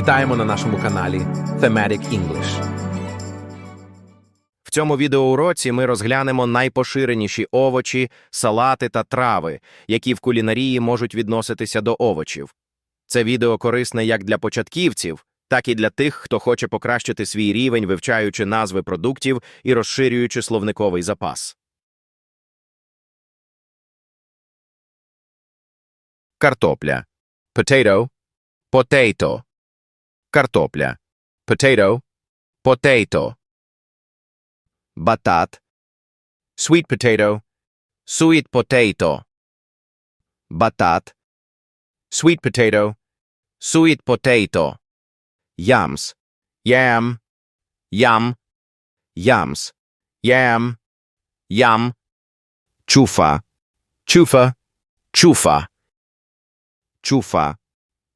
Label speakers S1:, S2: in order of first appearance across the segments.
S1: Вітаємо на нашому каналі Thematic English.
S2: В цьому відеоуроці ми розглянемо найпоширеніші овочі, салати та трави, які в кулінарії можуть відноситися до овочів. Це відео корисне як для початківців, так і для тих, хто хоче покращити свій рівень, вивчаючи назви продуктів і розширюючи словниковий запас. Картопля. Potato. Potato. Картопля. Potato. Potato. Батат. Sweet potato. Sweet potato. Батат. Sweet potato. Sweet potato. Yams. Yam. Yam. Yams. Yam. Yam. Chufa. Chufa. Chufa. Chufa.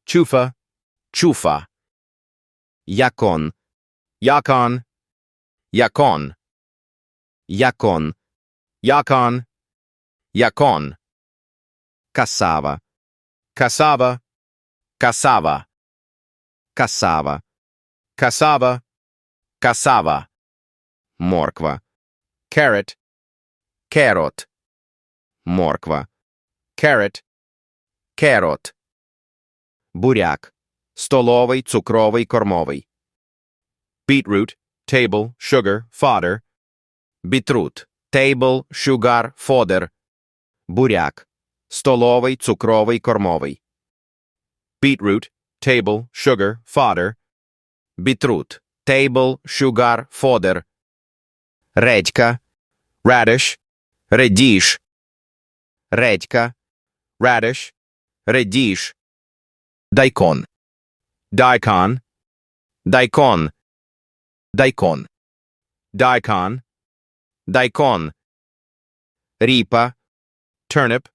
S2: Chufa. Chufa. Yakon. Yakon. Yakon. Yakon. Yakon. Yakon. Cassava. Cassava. Cassava. Cassava. Cassava. Cassava. Морква. Carrot. Carrot. Морква. Carrot. Carrot. Буряк. Столовий, цукровий, кормовий. Beetroot. Table. Sugar. Fodder. Бітрут. Table, sugar, fodder. Буряк. Столовий, цукровий, кормовий. Beetroot. Table, sugar, fodder. Бітрут. Table, sugar, fodder. Редька. Radish. Редіш. Редька. Radish. Редіш. Дайкон. Дайкон. Дайкон. Дайкон. Дайкон. Дайкон. Ріпа. Turnip.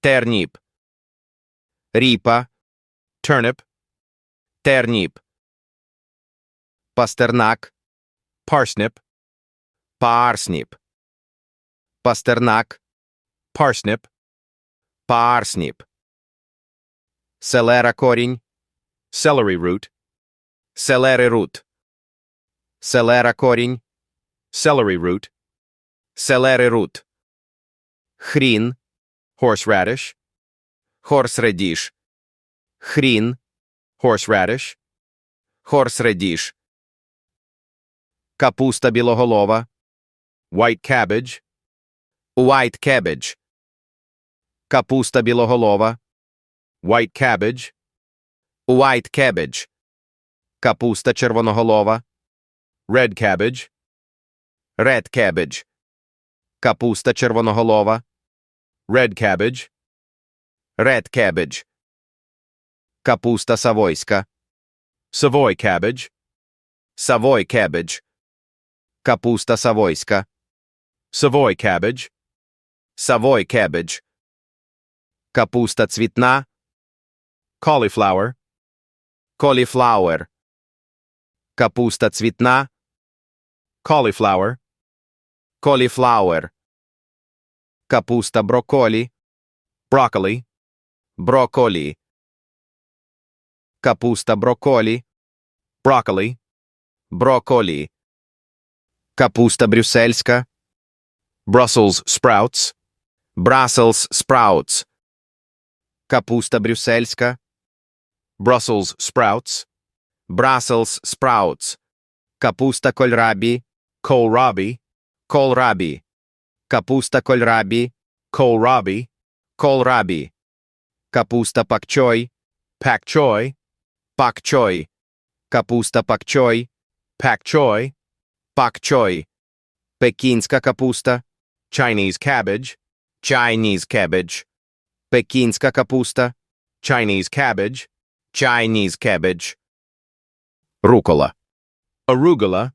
S2: Терніп. Ріпа. Turnip. Терніп. Пастернак. Parsnip. Парсніп. Пастернак. Parsnip. Парсніп. Селера корінь. Celery root. Селери рут. Селера корінь. Celery root. Селери рут. Хрін. Horseradish. Horseradish. Хрін. Horseradish. Horseradish. Капуста білоголова. White cabbage. White cabbage. Капуста білоголова. White cabbage. White cabbage. Капуста червоноголова. Red cabbage. Red cabbage. Капуста червоноголова. Red cabbage. Red cabbage. Капуста савойська. Savoy cabbage. Savoy cabbage. Капуста савойська. Savoy cabbage. Savoy cabbage. Капуста цвітна. Cauliflower. Cauliflower. Капуста цвітна. Cauliflower. Cauliflower. Капуста брокколі. Broccoli. Брокколі. Капуста брокколі. Broccoli. Брокколі. Капуста брюссельська. Brussels sprouts. Brussels sprouts. Капуста брюссельська. Brussels sprouts. Brussels sprouts. Капуста кольрабі. Kohlrabi. Kohlrabi. Капуста кольрабі. Kohlrabi. Kohlrabi. Капуста пакчой. Pakchoy. Pakchoy. Капуста пакчой. Pakchoy. Pakchoy. Пекінська капуста. Chinese cabbage. Chinese cabbage. Пекінська капуста. Chinese cabbage. Chinese cabbage. Рукола. Arugula.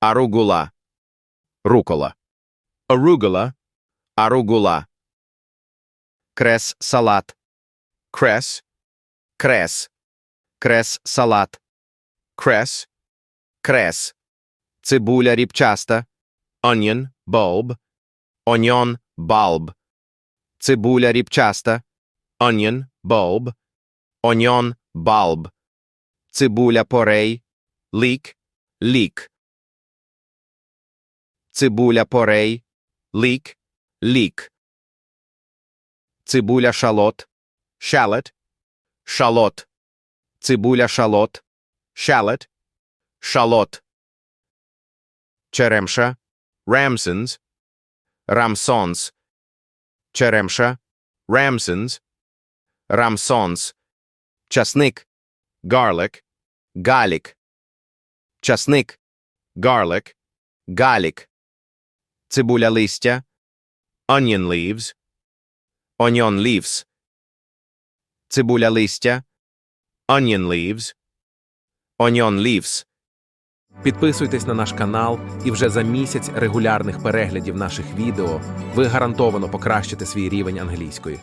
S2: Arugula. Рукола. Arugula. Arugula. Крес салат. Крес. Крес. Крес салат. Крес. Крес. Цибуля ріпчаста. Onion. Bulb. Onion. Bulb. Цибуля ріпчаста. Onion. Bulb. Onion. Bulb. цибуля порей, лік, лік. Цибуля порей, лік, лік. Цибуля шалот, шалет, шалот. Цибуля шалот, шалет, шалот. Черемша, рамсонс, рамсонс. Черемша, рамсонс, рамсонс. Часник, garlic, галік. Часник, garlic, галік. Цибуля листя, onion leaves, onion leaves. Цибуля листя, onion leaves, onion leaves.
S1: Підписуйтесь на наш канал, і вже за місяць регулярних переглядів наших відео ви гарантовано покращите свій рівень англійської.